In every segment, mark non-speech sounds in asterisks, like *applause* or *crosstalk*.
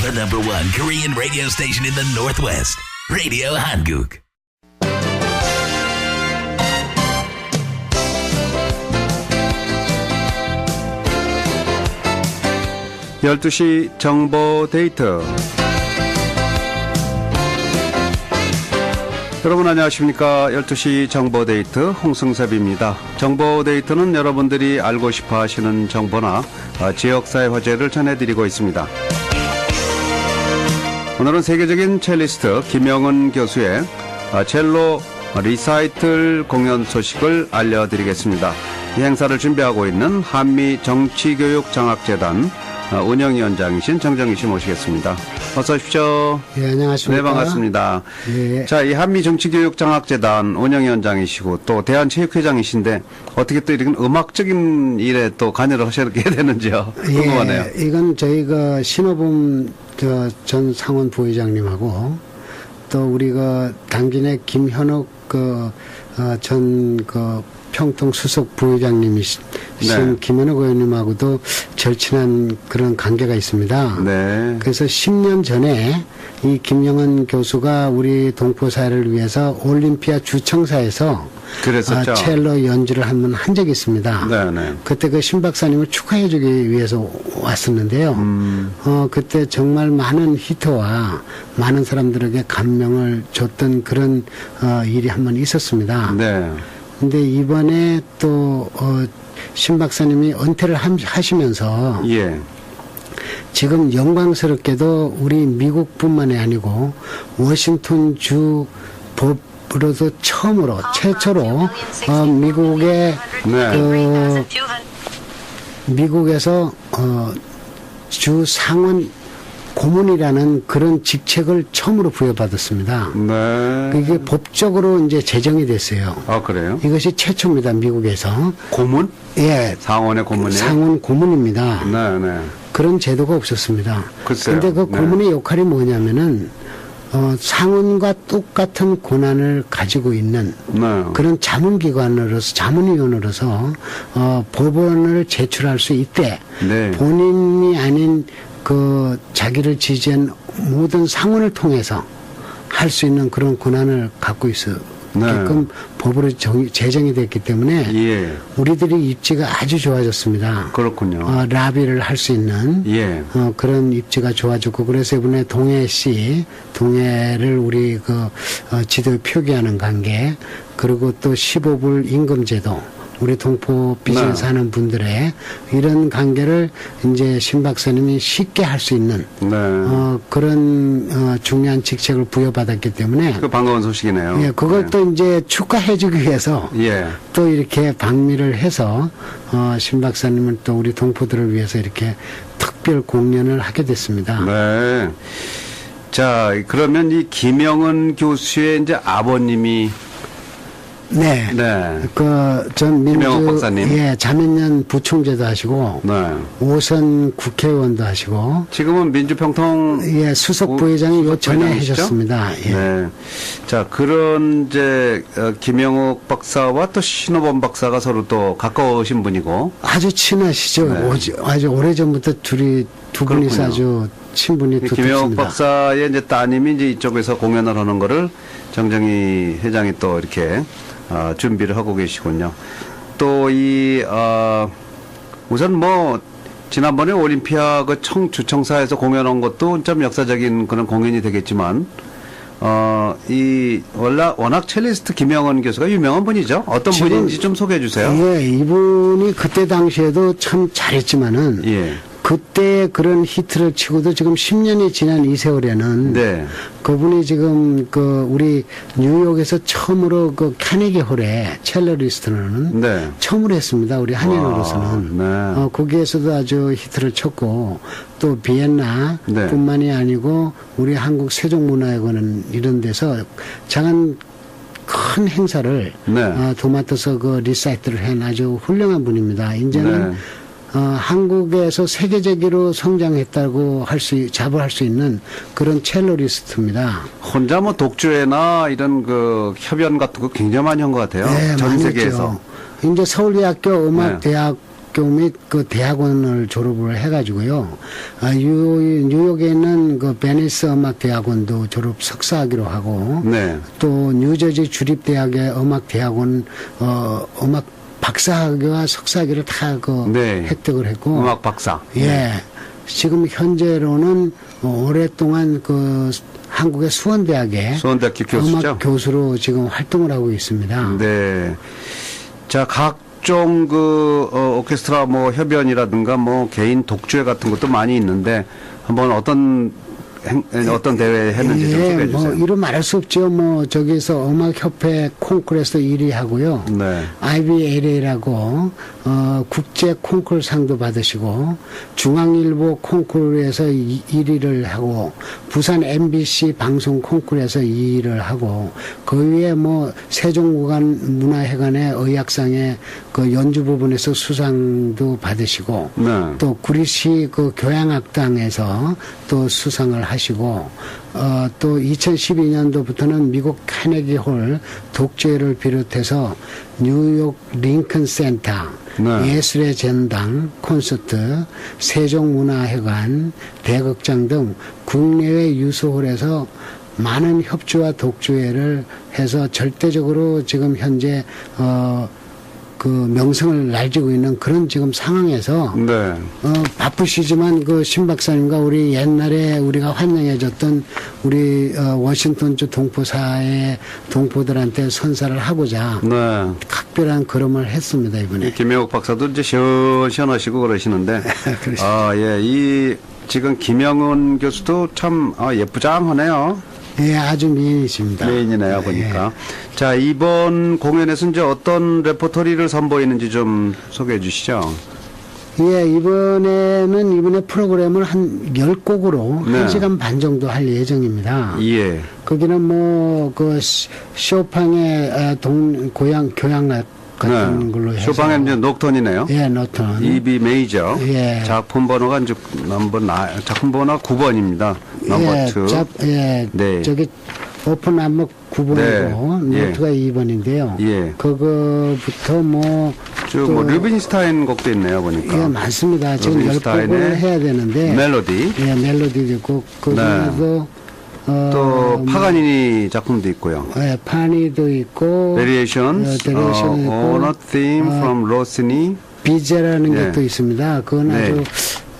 The number one Korean radio station in the Northwest. Radio Hanguk. 열두 시 정보 데이트 여러분 안녕하십니까 12시 정보 데이트 홍승섭입니다 정보 데이트는 여러분들이 알고 싶어 하시는 정보나 어, 지역사회 화제를 전해드리고 있습니다 오늘은 세계적인 첼리스트 김영은 교수의 어, 첼로 리사이틀 공연 소식을 알려드리겠습니다. 이 행사를 준비하고 있는 한미 정치교육장학재단 어, 운영위원장이신 정정희 씨 모시겠습니다. 어서 오십시오. 예, 안녕하십니까. 네, 반갑습니다. 예. 자, 이 한미 정치교육장학재단 운영위원장이시고 또 대한체육회장이신데 어떻게 또 이런 음악적인 일에 또 관여를 하시게 *laughs* 되는지요? 궁금하네요. 예, 이건 저희가 신호범 저전 상원 부회장님하고 또 우리가 당진의 김현욱 그전그 평통 수석 부회장님이신 네. 김현욱 의원님하고도 절친한 그런 관계가 있습니다. 네. 그래서 10년 전에 이 김영은 교수가 우리 동포 사회를 위해서 올림피아 주청사에서 그랬었죠. 아, 첼로 연주를 한번 한 적이 있습니다. 네, 네. 그때 그 신 박사님을 축하해주기 위해서 왔었는데요. 음. 어, 그때 정말 많은 히트와 많은 사람들에게 감명을 줬던 그런 어, 일이 한 번 있었습니다. 네. 근데 이번에 또, 어, 신 박사님이 은퇴를 함- 하시면서 예. 지금 영광스럽게도 우리 미국뿐만이 아니고 워싱턴 주 법으로도 처음으로 최초로 어, 미국의 네. 그 미국에서 어, 주 상원 고문이라는 그런 직책을 처음으로 부여받았습니다. 네. 그게 법적으로 이제 제정이 됐어요. 아, 그래요? 이것이 최초입니다. 미국에서. 고문? 예. 상원의 고문이요? 상원 고문입니다. 네, 네. 그런 제도가 없었습니다. 글쎄요. 근데 그 네. 고문의 역할이 뭐냐면은 어, 상원과 똑같은 권한을 가지고 있는 네. 그런 자문기관으로서 자문위원으로서 어, 법원을 제출할 수 있대. 네. 본인이 아닌 그 자기를 지지한 모든 상원을 통해서 할 수 있는 그런 권한을 갖고 있어게끔 법으로 정, 제정이 됐기 때문에 네. 예. 우리들이 입지가 아주 좋아졌습니다. 그렇군요. 어, 라비를 할 수 있는 예. 어, 그런 입지가 좋아졌고 그래서 이번에 동해시 동해를 우리 그 어, 지도에 표기하는 관계 그리고 또 15불 임금제도 우리 동포 비즈니스 네. 하는 분들의 이런 관계를 이제 신 박사님이 쉽게 할 수 있는 네. 어, 그런 어, 중요한 직책을 부여받았기 때문에 그 반가운 소식이네요. 예, 그걸 네. 또 이제 축하해주기 위해서 예. 또 이렇게 방미를 해서 어, 신 박사님은 또 우리 동포들을 위해서 이렇게 특별 공연을 하게 됐습니다. 네. 자, 그러면 이 김영은 교수의 이제 아버님이 네. 네. 그 전 민주 김영옥 박사님. 예 자민련 부총재도 하시고 네. 오선 국회의원도 하시고 지금은 민주평통 예 수석 오- 부회장이 요 전에? 하셨습니다. 예. 네. 자, 그런 이제 어, 김영욱 박사와 또 신호범 박사가 서로 또 가까우신 분이고 아주 친하시죠. 네. 오지- 아주 오래 전부터 둘이 두 분이서 그렇군요. 아주 친분이 이 김영욱 두텁습니다. 박사의 이제 따님이 이제 이쪽에서 공연을 하는 거를 정정희 회장이 또 이렇게 어, 준비를 하고 계시군요. 또이 어, 우선 뭐 지난번에 올림피아 그 청 주청사에서 공연한 것도 좀 역사적인 그런 공연이 되겠지만 어, 이 워낙, 워낙 첼리스트 김영원 교수가 유명한 분이죠. 어떤 지금- 분인지 좀 소개해 주세요. 예, 이분이 그때 당시에도 참 잘했지만은 예. 그때 그런 히트를 치고도 지금 10년이 지난 이 세월에는 네. 그분이 지금 그 우리 뉴욕에서 처음으로 그 카네기 홀에 첼로리스트는 네. 처음으로 했습니다. 우리 한인으로서는. 와, 네. 어, 거기에서도 아주 히트를 쳤고 또 비엔나 네. 뿐만이 아니고 우리 한국 세종문화회관은 이런 데서 작은 큰 행사를 네. 어, 도맡아서 그 리사이트를 한 아주 훌륭한 분입니다. 이제는 네. 어, 한국에서 세계적으로 성장했다고 할 수, 자부할 수 있는 그런 첼로리스트입니다. 혼자 뭐 독주회나 이런 그 협연 같은 거 굉장히 많이 한 것 같아요. 전 많이 세계에서. 했죠. 이제 서울대학교 음악대학교 고등학교 및그 대학원을 졸업을 해가지고요. 아, 뉴, 뉴욕에 있는 그 베니스 음악 대학원도 졸업 석사하기로 하고 네. 또 뉴저지 주립 대학의 음악 대학원 어 음악 박사학위와 석사학위를 다그 네. 획득을 했고 음악 박사. 예. 지금 현재로는 어, 오랫동안 그 한국의 수원대학에 수원대학 교수죠? 음악 교수로 지금 활동을 하고 있습니다. 네. 자, 각종 그 어, 오케스트라 뭐 협연이라든가 뭐 개인 독주회 같은 것도 많이 있는데 한번 어떤 행, 어떤 대회 했는지 좀 예, 소개해 뭐 주세요. 이루 말할 수 없죠. 뭐 저기서 음악협회 콩쿠르에서 1위 하고요. 네. IBLA라고 어, 국제 콩쿠르 상도 받으시고 중앙일보 콩쿠르에서 1위를 하고 부산 MBC 방송 콩쿠르에서 2위를 하고 그 위에 뭐 세종무관 문화회관의 의학상의 그 연주 부분에서 수상도 받으시고 네. 또 구리시 그 교향악당에서 또 수상을 하 시고 어, 또 2012년도부터는 미국 카네기 홀 독재를 비롯해서 뉴욕 링컨 센터 네. 예술의 전당 콘서트 세종문화회관 대극장 등 국내외 유소홀에서 많은 협주와 독주회를 해서 절대적으로 지금 현재 어, 그 명성을 날리고 있는 그런 지금 상황에서 네. 어, 바쁘시지만 그 신 박사님과 우리 옛날에 우리가 환영해줬던 우리 어, 워싱턴주 동포사의 동포들한테 선사를 하고자 네. 각별한 걸음을 했습니다 이번에. 김영욱 박사도 이제 시원시원하시고 그러시는데. *laughs* 아, 예. 이 지금 김영은 교수도 참 아, 예쁘장하네요. 예, 아주 미인이십니다. 메인이네요, 보니까. 자, 이번 공연에서 이제 어떤 레퍼토리를 선보이는지 좀 소개해 주시죠. 예, 이번에는 이번에 프로그램을 한 10곡으로 네. 한 1시간 반 정도 할 예정입니다. 예. 거기는 뭐, 그, 시- 쇼팡의 아, 동, 고향, 교향악 같은 걸로 해서. 네. 쇼방의 이제 녹턴이네요. 예, 노턴. EB 메이저. 예. 작품 번호가 이제 넘버 나 작품 번호 9번입니다. 넘버 예, 2. 짭, 예, 네. 저기 오픈 안목 9번이고 네. 예. 노트가 2번인데요. 예. 그거부터 뭐, 쭉뭐 또- 르빈스타인 곡도 있네요, 보니까. 예, 많습니다. 지금 열 곡을 해야 되는데. 멜로디. 예, 멜로디도 있고, 그 중에도, 어, 또 뭐, 파가니니 작품도 있고요. 예, 파니도 있고, Variations 어, Variation 있고, on a theme 어, from Rossini. 비제라는 예. 것도 있습니다. 그건 네. 아주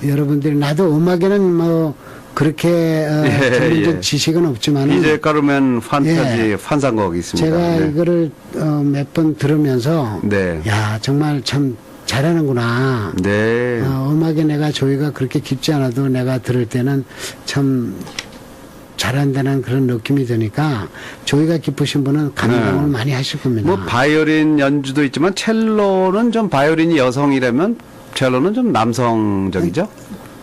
여러분들이 나도 음악에는 뭐 그렇게 어, 예, 전문적 예. 지식은 없지만 이제 까르멘 판타지 예. 환상곡이 있습니다. 제가 네. 이거를 어, 몇 번 들으면서 네. 야 정말 참 잘하는구나. 네. 어, 음악에 내가 조예가 그렇게 깊지 않아도 내가 들을 때는 참 잘한다는 그런 느낌이 드니까 조예가 깊으신 분은 감동을 네. 많이 하실 겁니다. 뭐 바이올린 연주도 있지만 첼로는 좀 바이올린이 여성이라면 첼로는 좀 남성적이죠.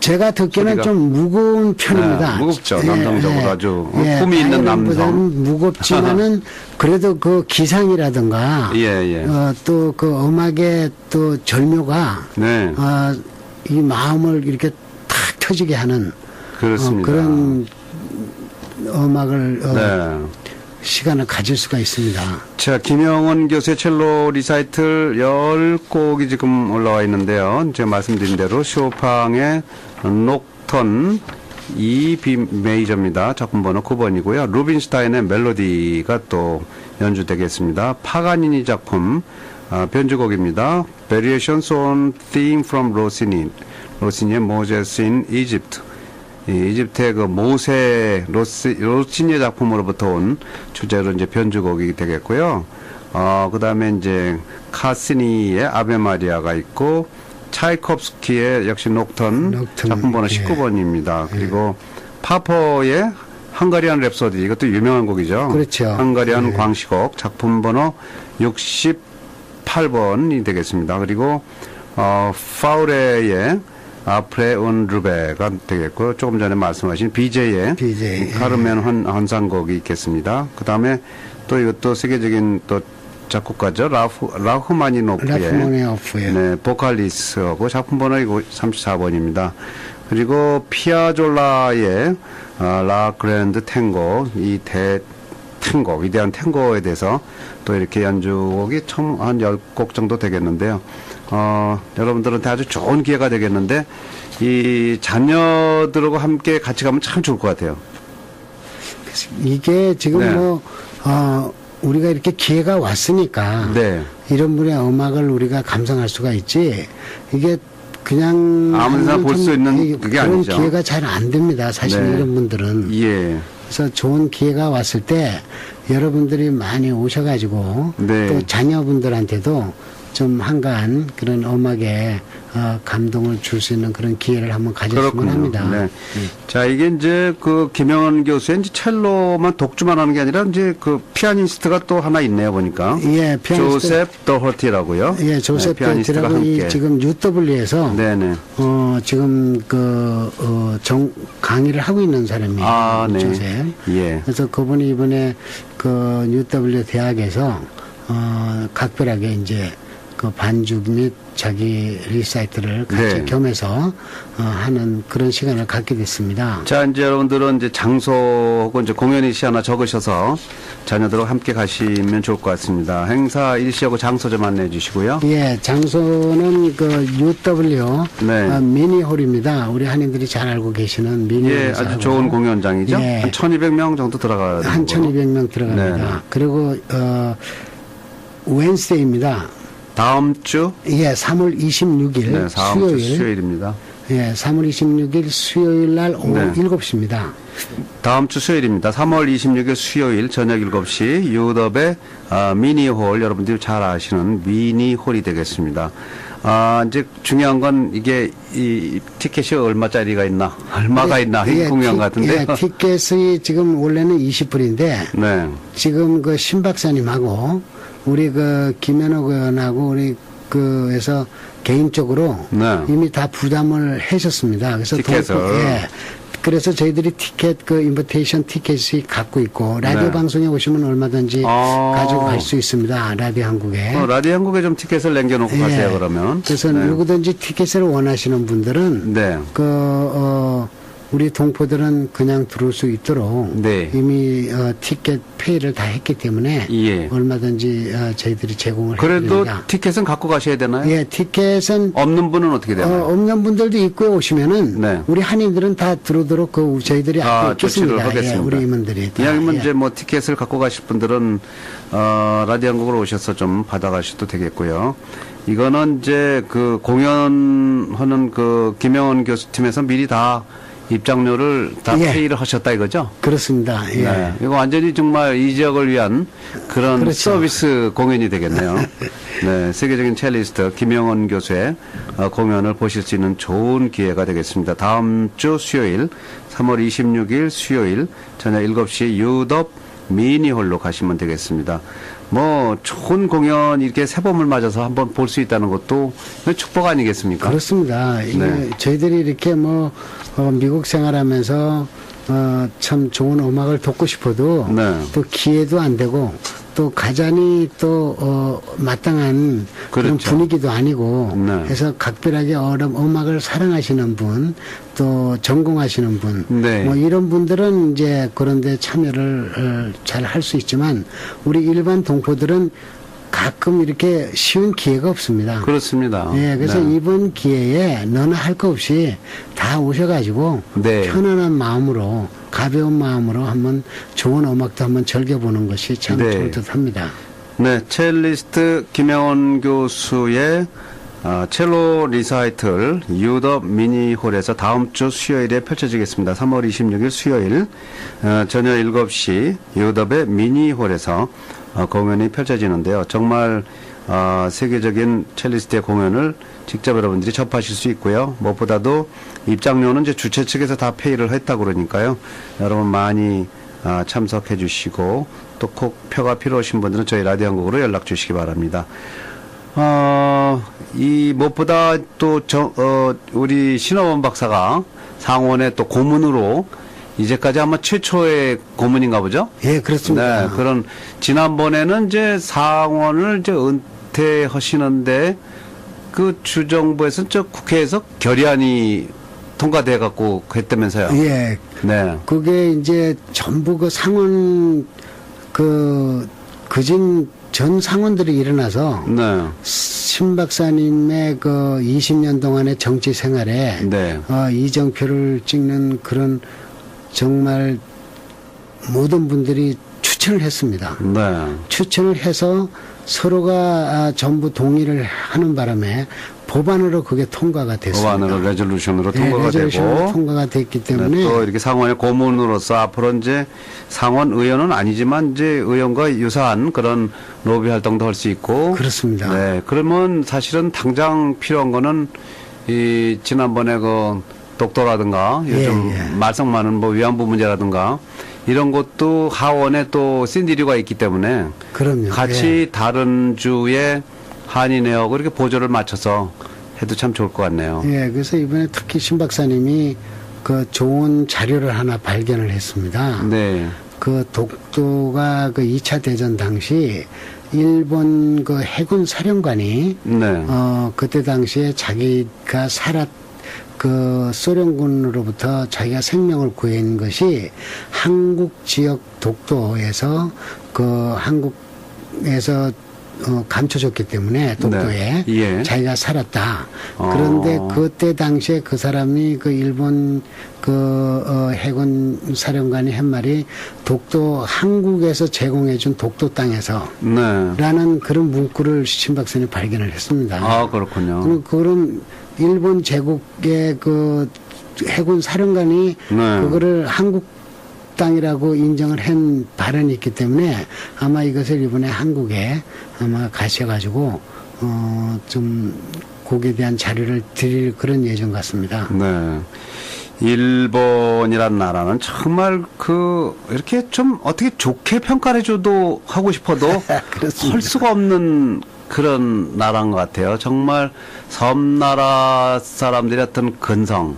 제가 듣기에는 소리가. 좀 무거운 편입니다. 네, 무겁죠. 남성적으로 아주 예, 품이 있는 남성. 무겁지만은 *laughs* 그래도 그 기상이라든가 예, 예. 어, 또그 음악의 또 절묘가 네. 어, 이 마음을 이렇게 탁 터지게 하는 그렇습니다. 어, 그런 음악을 어, 네. 시간을 가질 수가 있습니다. 자, 김영원 교수의 첼로 리사이틀 10곡이 지금 올라와 있는데요. 제가 말씀드린 대로 쇼팡의 녹턴 2B 메이저입니다. 작품 번호 9번이고요. 루빈슈타인의 멜로디가 또 연주되겠습니다. 파가니니 작품 아, 변주곡입니다. Variations on Theme from Rossini. 로시니의 Moses in Egypt. 이 이집트의 그 모세 로시, 로시니의 작품으로부터 온 주제로 이제 변주곡이 되겠고요. 어, 그 다음에 이제 카시니의 아베 마리아가 있고, 차이콥스키의 역시 녹턴, 녹턴, 작품 번호 예. 19번입니다. 그리고 파퍼의 헝가리안 랩소디, 이것도 유명한 곡이죠. 그렇죠. 헝가리안 예. 광시곡, 작품 번호 68번이 되겠습니다. 그리고, 어, 파우레의 아프레 온 루베가 되겠고 조금 전에 말씀하신 BJ의 BJ, 카르멘 헌, 헌상곡이 있겠습니다. 그 다음에 또 이것도 세계적인 또 작곡가죠. 라후, 라후마니노프의 라프모니오프의 네, 보컬리스하고 작품 번호 34번입니다. 그리고 피아졸라의 어, 라 그랜드 탱고 이 대 탱고 위대한 탱고에 대해서 또 이렇게 연주곡이 총 한 10곡 정도 되겠는데요. 어, 여러분들한테 아주 좋은 기회가 되겠는데 이 자녀들하고 함께 같이 가면 참 좋을 것 같아요. 이게 지금 네. 뭐, 어, 우리가 이렇게 기회가 왔으니까. 네. 이런 분의 음악을 우리가 감상할 수가 있지. 이게 그냥. 아무 하면 볼수 좀 있는 이- 그게 그런 아니죠. 기회가 잘 안 됩니다. 사실 네. 이런 분들은. 예. 그래서 좋은 기회가 왔을 때 여러분들이 많이 오셔가지고 네. 또 자녀분들한테도 좀 한가한 그런 음악에 어, 감동을 줄 수 있는 그런 기회를 한번 가졌으면. 합니다. 네. 자, 이게 이제 그 김영원 교수의 이제 첼로만 독주만 하는 게 아니라 이제 그 피아니스트가 또 하나 있네요, 보니까. 예, 피아니스트. 조셉 더허티라고요. 예, 조셉 네, 피아니스트가 함께. 지금 UW에서 네네. 어, 지금 그, 어, 정, 강의를 하고 있는 사람이에요. 아, 네. 조셉. 예. 그래서 그분이 이번에 그 UW 대학에서 어, 각별하게 이제 그 반죽 및 자기 리사이트를 같이 네. 겸해서 어, 하는 그런 시간을 갖게 됐습니다. 자, 이제 여러분들은 이제 장소 혹은 이제 공연 일시 하나 적으셔서 자녀들과 함께 가시면 좋을 것 같습니다. 행사 일시하고 장소 좀 안내해 주시고요. 예, 장소는 그 UW 네. 어, 미니홀입니다. 우리 한인들이 잘 알고 계시는 미니홀. 예, 아주 좋은 공연장이죠. 예. 한 1200명 정도 들어가는 한 거로. 1200명 들어갑니다. 네. 그리고 어 웬스데이입니다. 다음 주 예, 3월 26일 네, 수요일. 수요일입니다. 예, 3월 26일 수요일 날 오후 네. 7시입니다. 다음 주 수요일입니다. 3월 26일 수요일 저녁 7시 유덕의 아, 미니홀 여러분들이 잘 아시는 미니홀이 되겠습니다. 아, 이제 중요한 건 이게 이 티켓이 얼마짜리가 있나 얼마가 있나 이 예, 공연 티- 같은데요. 예, 티켓이 지금 원래는 20불인데 네. 지금 그 신 박사님하고 우리 그 김현옥 의원하고 우리 그에서 개인적으로 네. 이미 다 부담을 하셨습니다. 그래서 티켓을. 동- 예. 그래서 저희들이 티켓 그 인비테이션 티켓이 갖고 있고 라디오 네. 방송에 오시면 얼마든지 아. 가져갈 수 있습니다. 라디오 한국에. 어, 라디오 한국에 좀 티켓을 남겨놓고 예. 가세요 그러면. 그래서 네. 누구든지 티켓을 원하시는 분들은 네. 그 어, 우리 동포들은 그냥 들어올 수 있도록 네. 이미 어, 티켓 페이를 다 했기 때문에 예. 얼마든지 어, 저희들이 제공을 그래도 해드립니다. 티켓은 갖고 가셔야 되나요? 예, 티켓은 없는 분은 어떻게 어, 되나요? 없는 분들도 있고 오시면은 네. 우리 한인들은 다 들어오도록 그 저희들이 아, 앞에 조치를 있겠습니다. 하겠습니다. 예, 우리 임원들이 다. 이왕이면 예. 이제 뭐 티켓을 갖고 가실 분들은 어, 라디오 한국으로 오셔서 좀 받아가셔도 되겠고요. 이거는 이제 그 공연하는 그 김영원 교수 팀에서 미리 다 입장료를 다 예. 페이를 하셨다 이거죠? 그렇습니다. 예. 네. 이거 완전히 정말 이 지역을 위한 그런 그렇죠. 서비스 공연이 되겠네요. *laughs* 네. 세계적인 첼리스트 김영원 교수의 어, 공연을 보실 수 있는 좋은 기회가 되겠습니다. 다음 주 수요일 3월 26일 수요일 저녁 7시 유덥 미니홀로 가시면 되겠습니다. 뭐 좋은 공연 이렇게 새 봄을 맞아서 한번 볼 수 있다는 것도 축복 아니겠습니까? 그렇습니다. 네. 저희들이 이렇게 뭐 어, 미국 생활하면서 어, 참 좋은 음악을 듣고 싶어도 네. 또 기회도 안 되고 또 가자니 또 어, 마땅한 그런 그렇죠. 분위기도 아니고 네. 해서 각별하게 어름 음악을 사랑하시는 분 또 전공하시는 분 네. 뭐 이런 분들은 이제 그런데 참여를 어, 잘할 수 있지만 우리 일반 동포들은 가끔 이렇게 쉬운 기회가 없습니다. 그렇습니다. 예, 그래서 네. 이번 기회에 너는 할거 없이 다 오셔가지고 네. 편안한 마음으로 가벼운 마음으로 한번 좋은 음악도 한번 즐겨보는 것이 참 네. 좋을 듯합니다. 네, 첼리스트 김영원 교수의 어, 첼로 리사이틀 유더 미니홀에서 다음 주 수요일에 펼쳐지겠습니다. 3월 26일 수요일 어, 저녁 7시 유더의 미니홀에서 어, 공연이 펼쳐지는데요. 정말 어, 세계적인 첼리스트의 공연을 직접 여러분들이 접하실 수 있고요. 무엇보다도 입장료는 이제 주최 측에서 다 페이를 했다고 그러니까요. 여러분 많이 아, 참석해 주시고 또 꼭 표가 필요하신 분들은 저희 라디오 한국으로 연락 주시기 바랍니다. 어, 이 무엇보다 또 저, 어, 우리 신호원 박사가 상원에 또 고문으로 이제까지 아마 최초의 고문인가 보죠? 예, 그렇습니다. 네, 그런 지난번에는 이제 상원을 이제 은퇴하시는데 그 주정부에서 저 국회에서 결의안이 통과돼 갖고 했다면서요. 예, 네. 그게 이제 전부 그 상원 그 그진 전 상원들이 일어나서 네. 신 박사님의 그 20년 동안의 정치 생활에 네. 어, 이정표를 찍는 그런 정말 모든 분들이 추천을 했습니다. 네. 추천을 해서 서로가 아, 전부 동의를 하는 바람에 법안으로 그게 통과가 됐습니다. 법안으로 레졸루션으로 네, 통과가 레졸루션으로 되고 통과가 됐기 네, 때문에 또 이렇게 상원의 고문으로서 앞으로 이제 상원 의원은 아니지만 이제 의원과 유사한 그런 로비 활동도 할 수 있고 그렇습니다. 네, 그러면 사실은 당장 필요한 거는 이 지난번에 그 독도라든가 요즘 예, 예. 말썽 많은 뭐 위안부 문제라든가 이런 것도 하원에 또 신디류가 있기 때문에 그럼요. 같이 예. 다른 주에 한의 내역 이렇게 보조를 맞춰서 해도 참 좋을 것 같네요. 예, 그래서 이번에 특히 신 박사님이 그 좋은 자료를 하나 발견을 했습니다. 네. 그 독도가 그 2차 대전 당시 일본 그 해군 사령관이 네. 어 그때 당시에 자기가 살았 그 소련군으로부터 자기가 생명을 구한 것이 한국 지역 독도에서 그 한국에서 어, 감춰졌기 때문에 독도에 네. 예. 자기가 살았다. 어. 그런데 그때 당시에 그 사람이 그 일본 그 어, 해군 사령관이 한 말이 독도 한국에서 제공해준 독도 땅에서 네. 라는 그런 문구를 신 박사님 발견을 했습니다. 아, 그렇군요. 그럼 그런 일본 제국의 그 해군 사령관이 네. 그거를 한국 땅이라고 인정을 한 발언이 있기 때문에 아마 이것을 이번에 한국에 아마 가셔가지고 어좀 거기에 대한 자료를 드릴 그런 예정 같습니다. 네. 일본이란 나라는 정말 그 이렇게 좀 어떻게 좋게 평가를 해줘도 하고 싶어도. *laughs* 할 수가 없는 그런 나라인 것 같아요. 정말 섬나라 사람들의 어떤 근성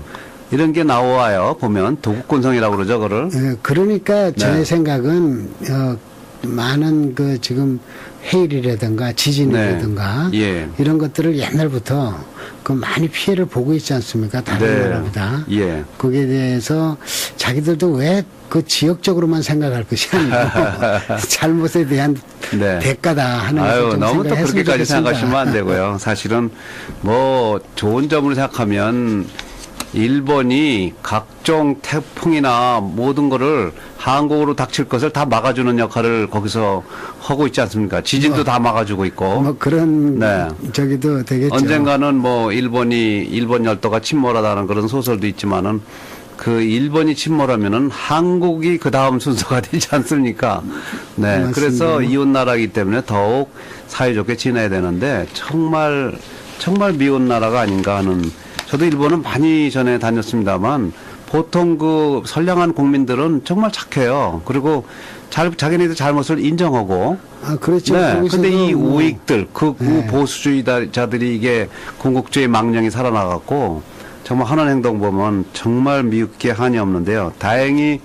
이런 게 나와요. 보면 도국근성이라고 그러죠, 그거를. 예, 그러니까 제 네. 생각은 어, 많은 그 지금 해일이라든가 지진이라든가 네. 예. 이런 것들을 옛날부터 그 많이 피해를 보고 있지 않습니까? 다른 나라보다. 예. 거기에 대해서 자기들도 왜 그 지역적으로만 생각할 것이 아니고 *laughs* *laughs* 잘못에 대한 네. 대가다 하는 아유, 좀 너무 또 그렇게까지. 생각하시면 안 되고요. *laughs* 사실은 뭐 좋은 점을 생각하면 일본이 각종 태풍이나 모든 거를 한국으로 닥칠 것을 다 막아주는 역할을 거기서 하고 있지 않습니까? 지진도 다 막아주고 있고. 뭐 그런 네. 저기도 되겠죠. 언젠가는 뭐 일본이 일본 열도가 침몰하다는 그런 소설도 있지만은 그 일본이 침몰하면은 한국이 그 다음 *laughs* 순서가 되지 않습니까? 네. 맞습니다. 그래서 이웃 나라이기 때문에 더욱 사이좋게 지내야 되는데 정말 정말 미운 나라가 아닌가 하는 저도 일본은 많이 전에 다녔습니다만 보통 그 선량한 국민들은 정말 착해요. 그리고 잘 자기네들 잘못을 인정하고 아 그렇죠. 네. 근데 이뭐 우익들, 그 네. 보수주의자들이 이게 궁극주의 망령이 살아나갔고 정말 하는 행동 보면 정말 미흡게 한이 없는데요. 다행히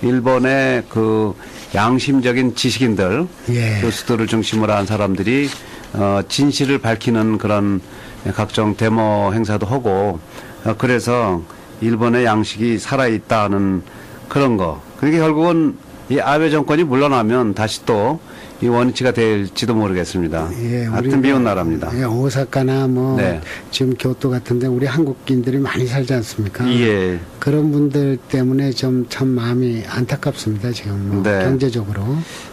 일본의 그 양심적인 지식인들, 예. 교수들을 중심으로 한 사람들이 어, 진실을 밝히는 그런 각종 데모 행사도 하고 어, 그래서 일본의 양식이 살아있다는 그런 거. 그러니까 결국은 이 아베 정권이 물러나면 다시 또 이 원위치가 될지도 모르겠습니다. 예, 하여튼 우리가- 미운 나라입니다. 예, 오사카나 뭐 네. 지금 교토 같은데 우리 한국인들이 많이 살지 않습니까? 예. 그런 분들 때문에 좀 참 마음이 안타깝습니다. 지금 뭐 네. 경제적으로.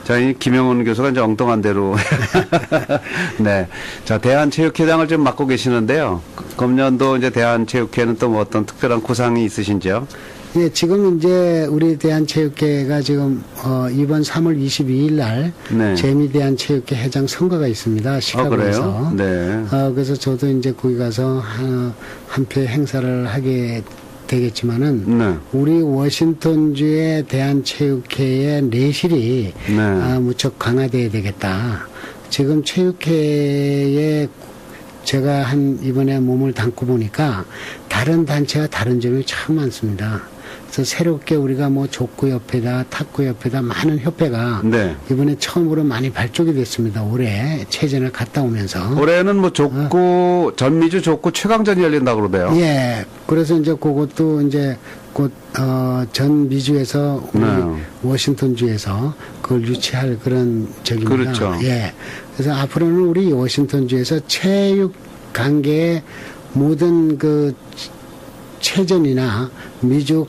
저희 김영훈 교수가 이제 엉뚱한 대로 *laughs* 네. 자, 대한체육회장을 좀 맡고 계시는데요. 금년도 이제 대한체육회는 또 뭐 어떤 특별한 구상이 있으신지요? 예, 지금 이제 우리 대한체육회가 지금 어, 이번 3월 22일 날 네. 재미대한체육회 회장 선거가 있습니다. 어, 시카고에서. 그래요? 네. 어, 그래서 저도 이제 거기 가서 한, 한표 행사를 하게 되겠지만은 네. 우리 워싱턴주의 대한체육회의 내실이 네. 아, 무척 강화돼야 되겠다. 지금 체육회에 제가 한 이번에 몸을 담고 보니까 다른 단체와 다른 점이 참 많습니다. 그래서 새롭게 우리가 뭐 족구 협회다, 탁구 협회다 많은 협회가 네. 이번에 처음으로 많이 발족이 됐습니다. 올해 체전을 갔다 오면서. 올해는 뭐 족구 전미주 족구 최강전이 열린다고 그러대요. 예. 그래서 이제 그것도 이제 곧, 어, 전 미주에서 우리 네. 워싱턴주에서 그걸 유치할 그런 적입니다. 그렇죠. 예. 그래서 앞으로는 우리 워싱턴주에서 체육 관계의 모든 그 체전이나 미주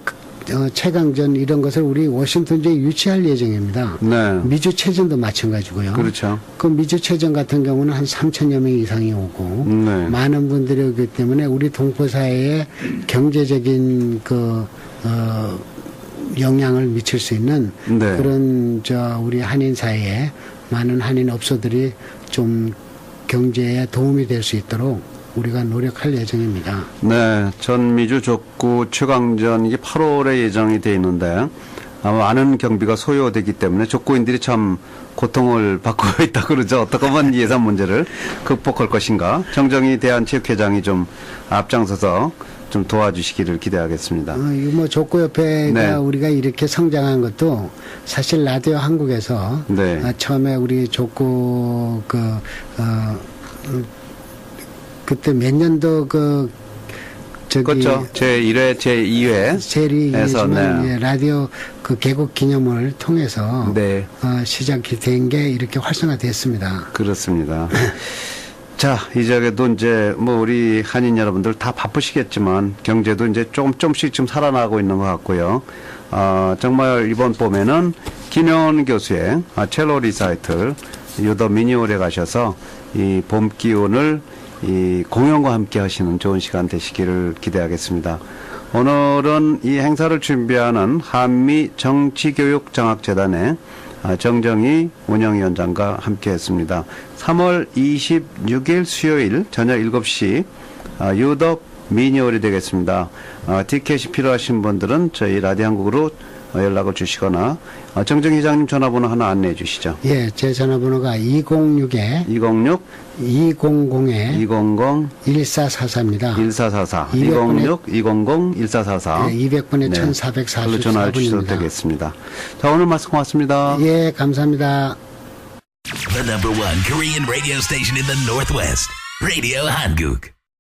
어, 최강전 이런 것을 우리 워싱턴주에 유치할 예정입니다. 네. 미주 체전도 마찬가지고요. 그렇죠. 그 미주 체전 같은 경우는 한 3천여 명 이상이 오고 네. 많은 분들이 오기 때문에 우리 동포 사회에 경제적인 그 어, 영향을 미칠 수 있는 네. 그런 저 우리 한인 사회에 많은 한인 업소들이 좀 경제에 도움이 될 수 있도록 우리가 노력할 예정입니다. 네, 전미주 족구 최강전 이게 8월에 예정이 돼 있는데 아마 많은 경비가 소요되기 때문에 족구인들이 참 고통을 *laughs* 받고 있다 그러죠. 어떻게 하면 예산 문제를 극복할 것인가? 정정희 대한체육회장이 좀 앞장서서 좀 도와주시기를 기대하겠습니다. 어, 뭐 족구협회가 네. 우리가 이렇게 성장한 것도 사실 라디오 한국에서 네. 아, 처음에 우리 족구 그 어, 음, 그때 몇 년도 그 저기 그렇죠. 제 1회, 제 2회. 세리지만 네. 라디오 그 개국 기념을 통해서 네. 어, 시작이 된 게 이렇게 활성화됐습니다. 그렇습니다. *laughs* 자, 이제도 이제 뭐 우리 한인 여러분들 다 바쁘시겠지만 경제도 이제 조금 조금씩 좀 살아나고 있는 것 같고요. 아, 정말 이번 봄에는 김영원 교수의 아, 첼로 리사이틀 유더 미니홀에 가셔서 이 봄 기운을 이 공연과 함께 하시는 좋은 시간 되시기를 기대하겠습니다. 오늘은 이 행사를 준비하는 한미 정치교육장학재단의 아, 정정희 운영위원장과 함께 했습니다. 3월 26일 수요일 저녁 7시 아, 유덕 미니홀이 되겠습니다. 아, 티켓이 필요하신 분들은 저희 라디오 한국으로 어, 연락을 주시거나 아, 정정희 회장님 전화번호 하나 안내해 주시죠. 예, 제 전화번호가 206에 206 200에 200 1444입니다. 1444 200 분의 206 200 1444 네, 200분에 네. 1444 걸로 전화해 주셔도. 되겠습니다. 자 오늘 말씀 고맙습니다. 예, 감사합니다. The number one Korean radio station in the Northwest. Radio Hanguk.